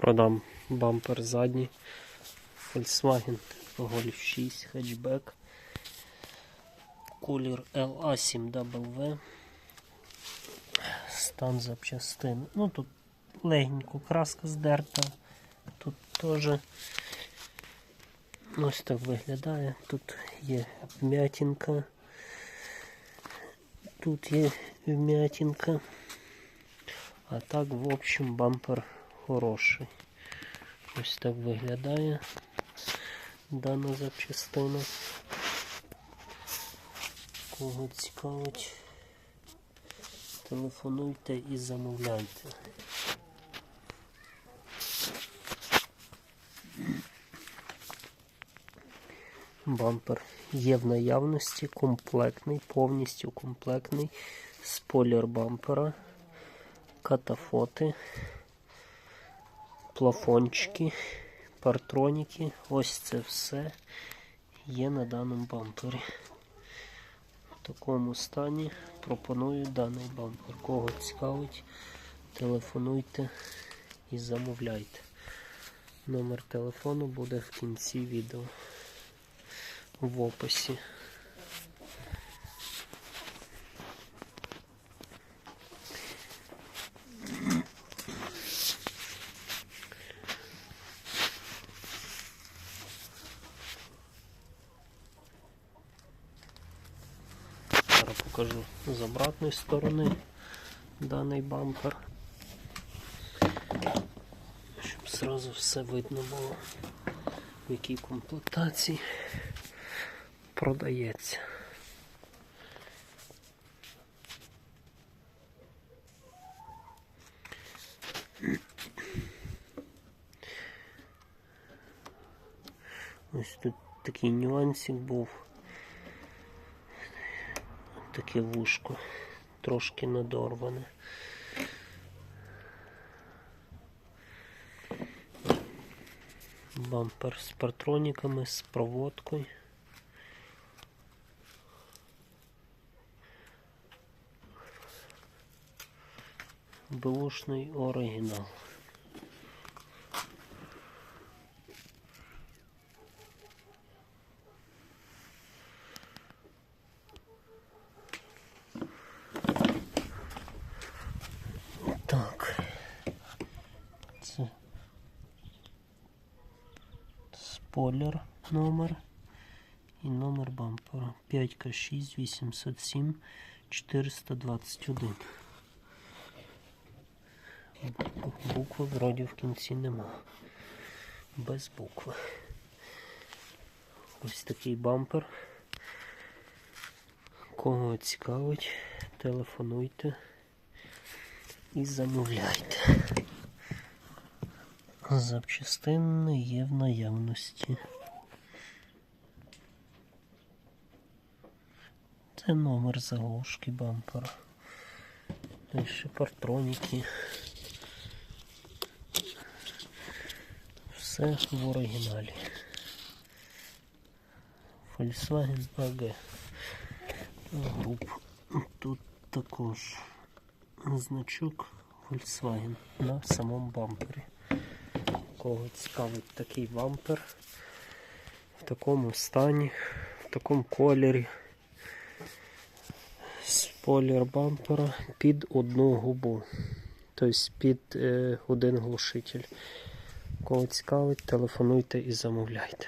Продам бампер задній. Volkswagen Golf 6 хетчбек. Колір LA7W. Стан запчастин. Ну тут легенько краска здерта. Тут теж ось так виглядає. Тут є вмятинка. Тут є вмятинка. А так, в общем, бампер хороший. Ось так виглядає дана запчастина. Кого цікавить, телефонуйте і замовляйте. Бампер є в наявності, комплектний, повністю комплектний спойлер бампера, катафоти, плафончики, партроніки. Ось це все є на даному бампері. В такому стані пропоную даний бампер. Кого цікавить, телефонуйте і замовляйте. Номер телефону буде в кінці відео в описі. Покажу з обратної сторони даний бампер. Щоб зразу все видно було, в якій комплектації продається. Ось тут такий нюансик був. Таке вушко трошки надорване. Бампер з партроніками, з проводкою. Бушний оригінал. Так. Це спойлер номер і номер бампера 5К6 807 421. Букви вроді в кінці нема. Без букви. Ось такий бампер. Кого цікавить, телефонуйте і замовляйте. Запчастини є в наявності. Це номер заглушки бампера. Ще партроніки. Все в оригіналі. Volkswagen AG. Груп. Тут також значок Volkswagen на самому бампері. Кого цікавить такий бампер в такому стані, в такому кольорі. Спойлер бампера під одну губу. Тобто під е, один глушитель. Кого цікавить, телефонуйте і замовляйте.